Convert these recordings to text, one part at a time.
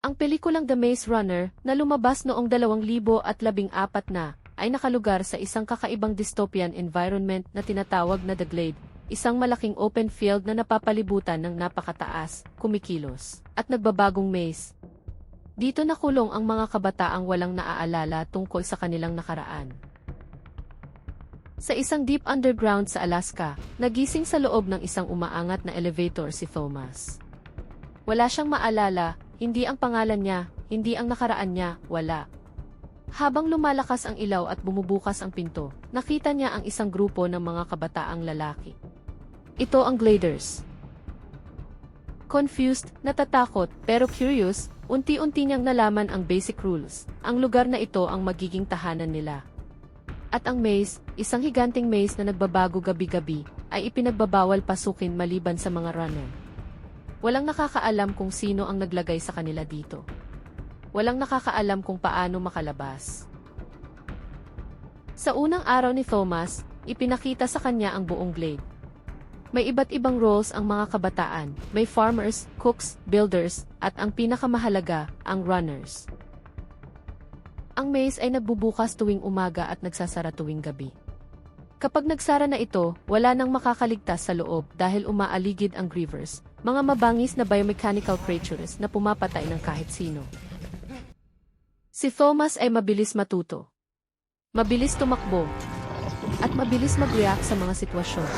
Ang pelikulang The Maze Runner, na lumabas noong 2014 na, ay nakalugar sa isang kakaibang dystopian environment na tinatawag na The Glade, isang malaking open field na napapalibutan ng napakataas, kumikilos, at nagbabagong maze. Dito nakulong ang mga kabataang walang naaalala tungkol sa kanilang nakaraan. Sa isang deep underground sa Alaska, nagising sa loob ng isang umaangat na elevator si Thomas. Wala siyang maalala, hindi ang pangalan niya, hindi ang nakaraan niya, wala. Habang lumalakas ang ilaw at bumubukas ang pinto, nakita niya ang isang grupo ng mga kabataang lalaki. Ito ang Gladers. Confused, natatakot, pero curious, unti-unti niyang nalaman ang basic rules. Ang lugar na ito ang magiging tahanan nila. At ang maze, isang higanting maze na nagbabago gabi-gabi, ay ipinagbabawal pasukin maliban sa mga runner. Walang nakakaalam kung sino ang naglagay sa kanila dito. Walang nakakaalam kung paano makalabas. Sa unang araw ni Thomas, ipinakita sa kanya ang buong glade. May iba't ibang roles ang mga kabataan, may farmers, cooks, builders, at ang pinakamahalaga, ang runners. Ang maze ay nagbubukas tuwing umaga at nagsasara tuwing gabi. Kapag nagsara na ito, wala nang makakaligtas sa loob dahil umaaligid ang grievers, mga mabangis na biomechanical creatures na pumapatay ng kahit sino. Si Thomas ay mabilis matuto. Mabilis tumakbo. At mabilis mag-react sa mga sitwasyon.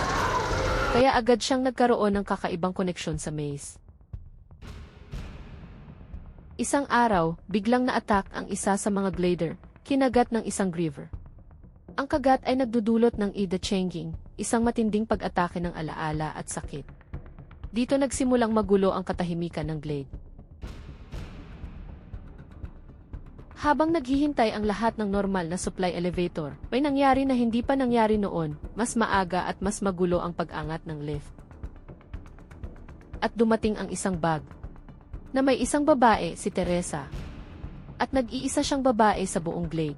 Kaya agad siyang nagkaroon ng kakaibang koneksyon sa maze. Isang araw, biglang na-attack ang isa sa mga glader, kinagat ng isang griever. Ang kagat ay nagdudulot ng ida changing, isang matinding pag-atake ng alaala at sakit. Dito nagsimulang magulo ang katahimikan ng glade. Habang naghihintay ang lahat ng normal na supply elevator, may nangyari na hindi pa nangyari noon, mas maaga at mas magulo ang pag-angat ng lift. At dumating ang isang bag, na may isang babae, si Teresa. At nag-iisa siyang babae sa buong glade.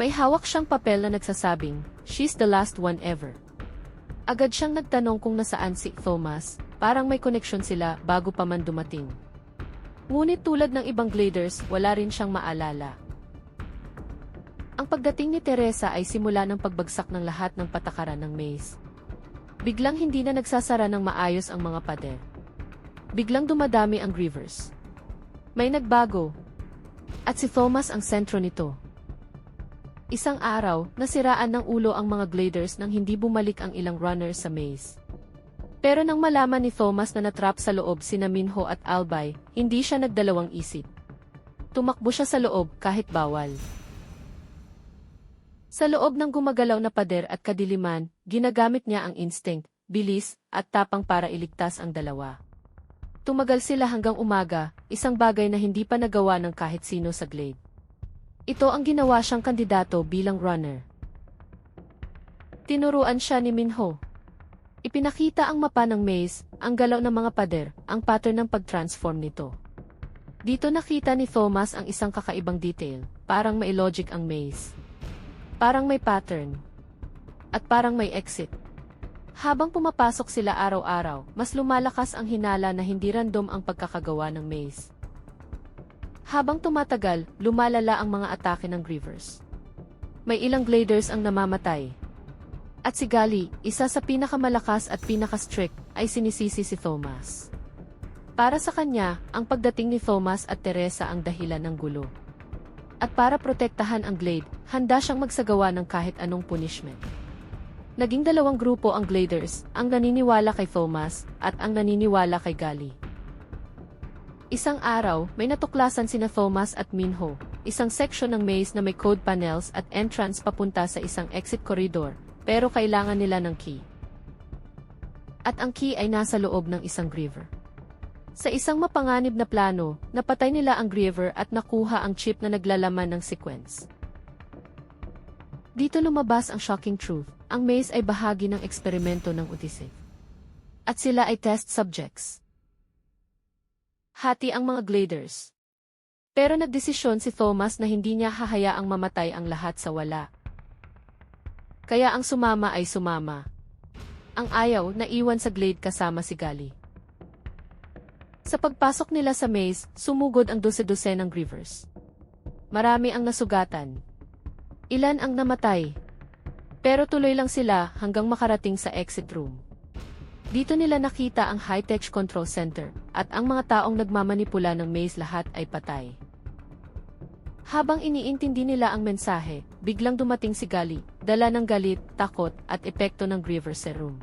May hawak siyang papel na nagsasabing, she's the last one ever. Agad siyang nagtanong kung nasaan si Thomas, parang may koneksyon sila bago pa man dumating. Ngunit tulad ng ibang gladers, wala rin siyang maalala. Ang pagdating ni Teresa ay simula ng pagbagsak ng lahat ng patakaran ng maze. Biglang hindi na nagsasara ng maayos ang mga pader. Biglang dumadami ang grievers. May nagbago. At si Thomas ang sentro nito. Isang araw, nasiraan ng ulo ang mga gladers nang hindi bumalik ang ilang runners sa maze. Pero nang malaman ni Thomas na natrap sa loob sina Minho at Albay, hindi siya nagdalawang isip. Tumakbo siya sa loob kahit bawal. Sa loob ng gumagalaw na pader at kadiliman, ginagamit niya ang instinct, bilis, at tapang para iligtas ang dalawa. Tumagal sila hanggang umaga, isang bagay na hindi pa nagawa ng kahit sino sa Glade. Ito ang ginawa siyang kandidato bilang runner. Tinuruan siya ni Minho. Ipinakita ang mapa ng maze, ang galaw ng mga pader, ang pattern ng pag-transform nito. Dito nakita ni Thomas ang isang kakaibang detail, parang may logic ang maze. Parang may pattern. At parang may exit. Habang pumapasok sila araw-araw, mas lumalakas ang hinala na hindi random ang pagkakagawa ng maze. Habang tumatagal, lumalala ang mga atake ng Grievers. May ilang Gladers ang namamatay. At si Gali, isa sa pinakamalakas at pinaka-strict, ay sinisisi si Thomas. Para sa kanya, ang pagdating ni Thomas at Teresa ang dahilan ng gulo. At para protektahan ang Glade, handa siyang magsagawa ng kahit anong punishment. Naging dalawang grupo ang Gladers, ang naniniwala kay Thomas, at ang naniniwala kay Gali. Isang araw, may natuklasan sina Thomas at Minho, isang section ng maze na may code panels at entrance papunta sa isang exit corridor, pero kailangan nila ng key. At ang key ay nasa loob ng isang griever. Sa isang mapanganib na plano, napatay nila ang griever at nakuha ang chip na naglalaman ng sequence. Dito lumabas ang shocking truth, ang maze ay bahagi ng eksperimento ng Odyssey. At sila ay test subjects. Hati ang mga gladers. Pero nagdesisyon si Thomas na hindi niya hahayaang mamatay ang lahat sa wala. Kaya ang sumama ay sumama. Ang ayaw na iwan sa glade kasama si Gali. Sa pagpasok nila sa maze, sumugod ang dose-dose ng Grievers. Marami ang nasugatan. Ilan ang namatay. Pero tuloy lang sila hanggang makarating sa exit room. Dito nila nakita ang high-tech control center at ang mga taong nagmamanipula ng maze lahat ay patay. Habang iniintindi nila ang mensahe, biglang dumating si Gali, dala ng galit, takot at epekto ng Griever Serum.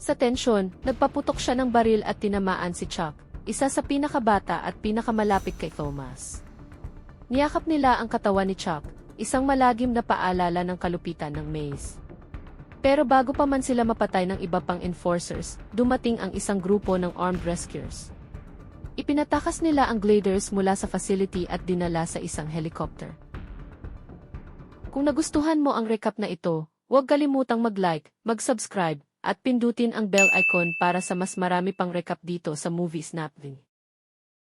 Sa tensyon, nagpaputok siya ng baril at tinamaan si Chuck, isa sa pinakabata at pinakamalapit kay Thomas. Niyakap nila ang katawan ni Chuck, isang malagim na paalala ng kalupitan ng maze. Pero bago pa man sila mapatay ng iba pang enforcers, dumating ang isang grupo ng armed rescuers. Ipinatakas nila ang gliders mula sa facility at dinala sa isang helicopter. Kung nagustuhan mo ang recap na ito, huwag kalimutang mag-like, mag-subscribe, at pindutin ang bell icon para sa mas marami pang recap dito sa Movie Snapvin.